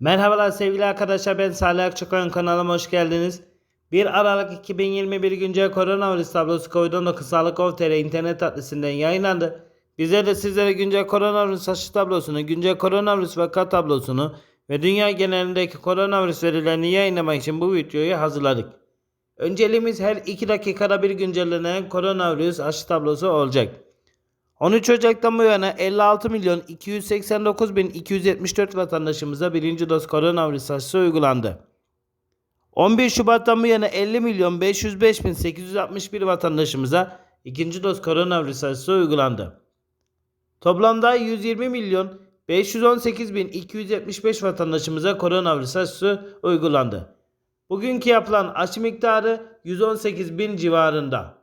Merhabalar sevgili arkadaşlar ben Salih Akçakoyun kanalıma hoş geldiniz. 1 Aralık 2021 güncel koronavirüs tablosu COVID-19 Sağlık Gov.tr internet adresinden yayınlandı. Bize de sizlere güncel koronavirüs aşı tablosunu, güncel koronavirüs vaka tablosunu ve dünya genelindeki koronavirüs verilerini yayınlamak için bu videoyu hazırladık. Önceliğimiz her 2 dakikada bir güncellenen koronavirüs aşı tablosu olacak. 13 Ocak'tan bu yana 56 milyon 289 bin 274 vatandaşımıza birinci doz koronavirüs aşısı uygulandı. 11 Şubat'tan bu yana 50 milyon 505 bin 861 vatandaşımıza ikinci doz koronavirüs aşısı uygulandı. Toplamda 120 milyon 518 bin 275 vatandaşımıza koronavirüs aşısı uygulandı. Bugünkü yapılan aşı miktarı 118 bin civarında.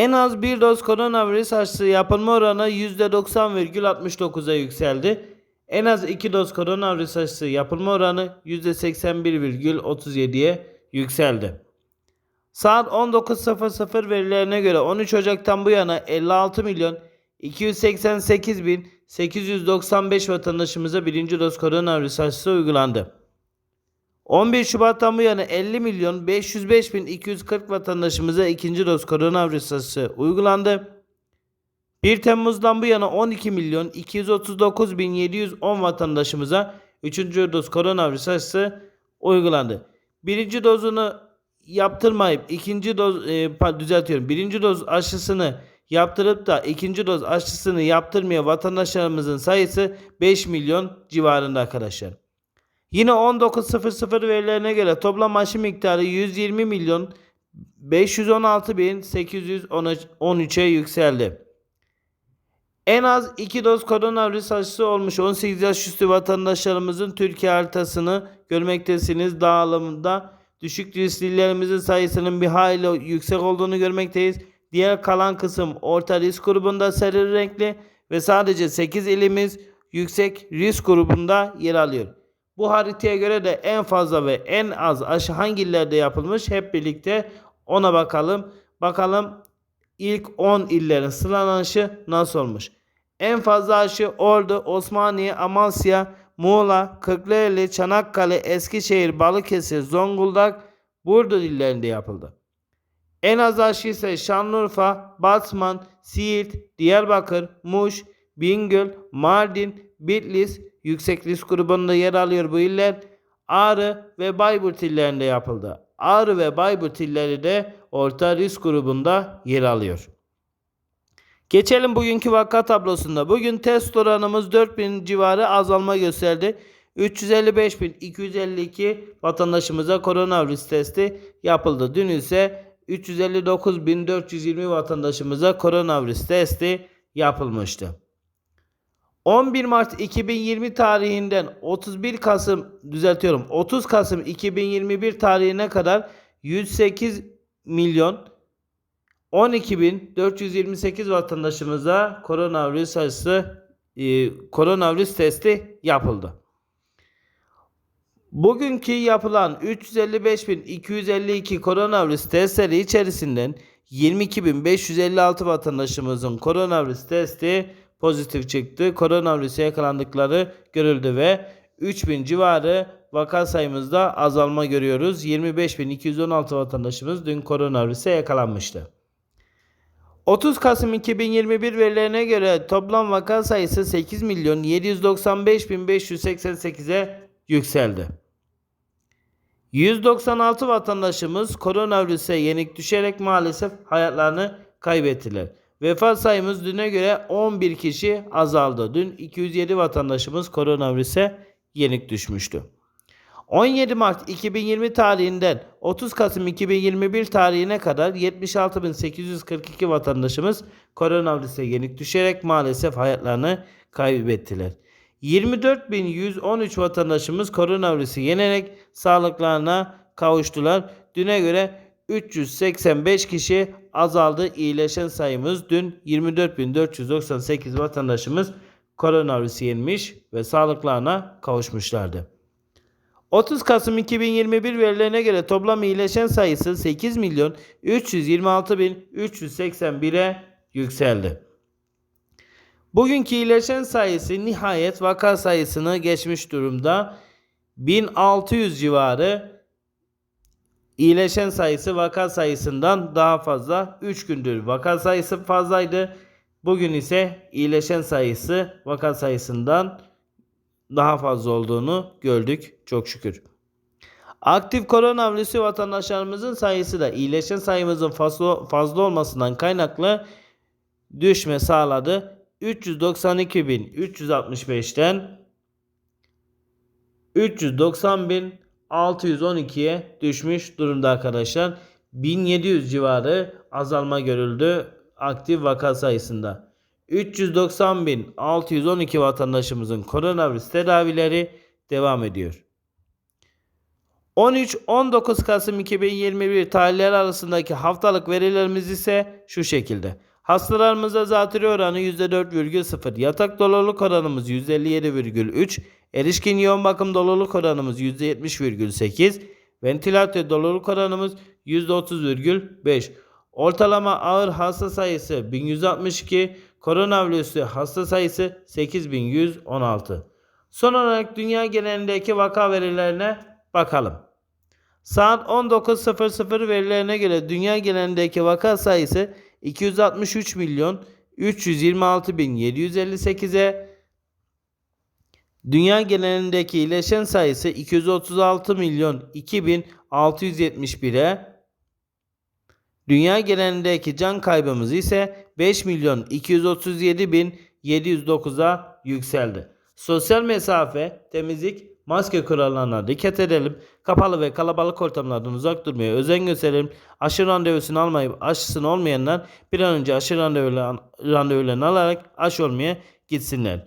En az bir doz koronavirüs aşısı yapılma oranı %90,69'a yükseldi. En az iki doz koronavirüs aşısı yapılma oranı %81,37'ye yükseldi. Saat 19.00 verilerine göre 13 Ocak'tan bu yana 56 milyon 288 bin 895 vatandaşımıza birinci doz koronavirüs aşısı uygulandı. 11 Şubat'tan bu yana 50 milyon 505 bin 240 vatandaşımıza ikinci doz koronavirüs aşısı uygulandı. 1 Temmuz'dan bu yana 12 milyon 239 bin 710 vatandaşımıza üçüncü doz koronavirüs aşısı uygulandı. Birinci dozunu yaptırmayıp ikinci doz e, düzeltiyorum. Birinci doz aşısını yaptırıp da ikinci doz aşısını yaptırmayan vatandaşlarımızın sayısı 5 milyon civarında arkadaşlar. Yine 19.00 verilerine göre toplam aşı miktarı 120 milyon 516 bin 813'e yükseldi. En az 2 doz koronavirüs aşısı olmuş 18 yaş üstü vatandaşlarımızın Türkiye haritasını görmektesiniz. Dağılımında düşük risklilerimizin sayısının bir hayli yüksek olduğunu görmekteyiz. Diğer kalan kısım orta risk grubunda sarı renkli ve sadece 8 ilimiz yüksek risk grubunda yer alıyor. Bu haritaya göre de en fazla ve en az aşı hangi illerde yapılmış hep birlikte ona bakalım. Bakalım ilk 10 illerin sıralanışı nasıl olmuş? En fazla aşı Ordu, Osmaniye, Amasya, Muğla, Kırklareli, Çanakkale, Eskişehir, Balıkesir, Zonguldak, Burdur illerinde yapıldı. En az aşı ise Şanlıurfa, Batman, Siirt, Diyarbakır, Muş, Bingöl, Mardin, Bitlis yüksek risk grubunda yer alıyor bu iller. Ağrı ve Bayburt illerinde yapıldı. Ağrı ve Bayburt illeri de orta risk grubunda yer alıyor. Geçelim bugünkü vaka tablosunda. Bugün test oranımız 4000 civarı azalma gösterdi. 355.252 vatandaşımıza koronavirüs testi yapıldı. Dün ise 359.420 vatandaşımıza koronavirüs testi yapılmıştı. 11 Mart 2020 tarihinden 31 Kasım düzeltiyorum 30 Kasım 2021 tarihine kadar 108 milyon 12.428 vatandaşımıza koronavirüs aşısı e, koronavirüs testi yapıldı. Bugünkü yapılan 355.252 koronavirüs testleri içerisinden 22.556 vatandaşımızın koronavirüs testi pozitif çıktı. Koronavirüse yakalandıkları görüldü ve 3000 civarı vaka sayımızda azalma görüyoruz. 25.216 vatandaşımız dün koronavirüse yakalanmıştı. 30 Kasım 2021 verilerine göre toplam vaka sayısı 8 milyon 795.588'e yükseldi. 196 vatandaşımız koronavirüse yenik düşerek maalesef hayatlarını kaybettiler. Vefat sayımız düne göre 11 kişi azaldı. Dün 207 vatandaşımız koronavirüse yenik düşmüştü. 17 Mart 2020 tarihinden 30 Kasım 2021 tarihine kadar 76.842 vatandaşımız koronavirüse yenik düşerek maalesef hayatlarını kaybettiler. 24.113 vatandaşımız koronavirüsü yenerek sağlıklarına kavuştular. Düne göre 385 kişi azaldı. İyileşen sayımız dün 24.498 vatandaşımız koronavirüsü yenmiş ve sağlıklarına kavuşmuşlardı. 30 Kasım 2021 verilerine göre toplam iyileşen sayısı 8 milyon 326 bin 381'e yükseldi. Bugünkü iyileşen sayısı nihayet vaka sayısını geçmiş durumda. 1600 civarı iyileşen sayısı vaka sayısından daha fazla. 3 gündür vaka sayısı fazlaydı. Bugün ise iyileşen sayısı vaka sayısından daha fazla olduğunu gördük çok şükür. Aktif koronavirüsü vatandaşlarımızın sayısı da iyileşen sayımızın fazla, fazla olmasından kaynaklı düşme sağladı. 392.365'ten 390.612'ye düşmüş durumda arkadaşlar. 1700 civarı azalma görüldü aktif vaka sayısında. 390.612 vatandaşımızın koronavirüs tedavileri devam ediyor. 13-19 Kasım 2021 tarihleri arasındaki haftalık verilerimiz ise şu şekilde. Hastalarımızda zatürre oranı %4,0, yatak doluluk oranımız %57,3, erişkin yoğun bakım doluluk oranımız %70,8, ventilatör doluluk oranımız %30,5. Ortalama ağır hasta sayısı 1162, koronavirüslü hasta sayısı 8116. Son olarak dünya genelindeki vaka verilerine bakalım. Saat 19.00 verilerine göre dünya genelindeki vaka sayısı 263 milyon 326 bin 758'e Dünya genelindeki iyileşen sayısı 236 milyon 2671'e Dünya genelindeki can kaybımız ise 5 milyon 237 bin 709'a yükseldi. Sosyal mesafe, temizlik, maske kurallarına dikkat edelim. Kapalı ve kalabalık ortamlardan uzak durmaya özen gösterelim. Aşı randevusunu almayıp aşısını olmayanlar bir an önce aşı randevularını, alarak aşı olmaya gitsinler.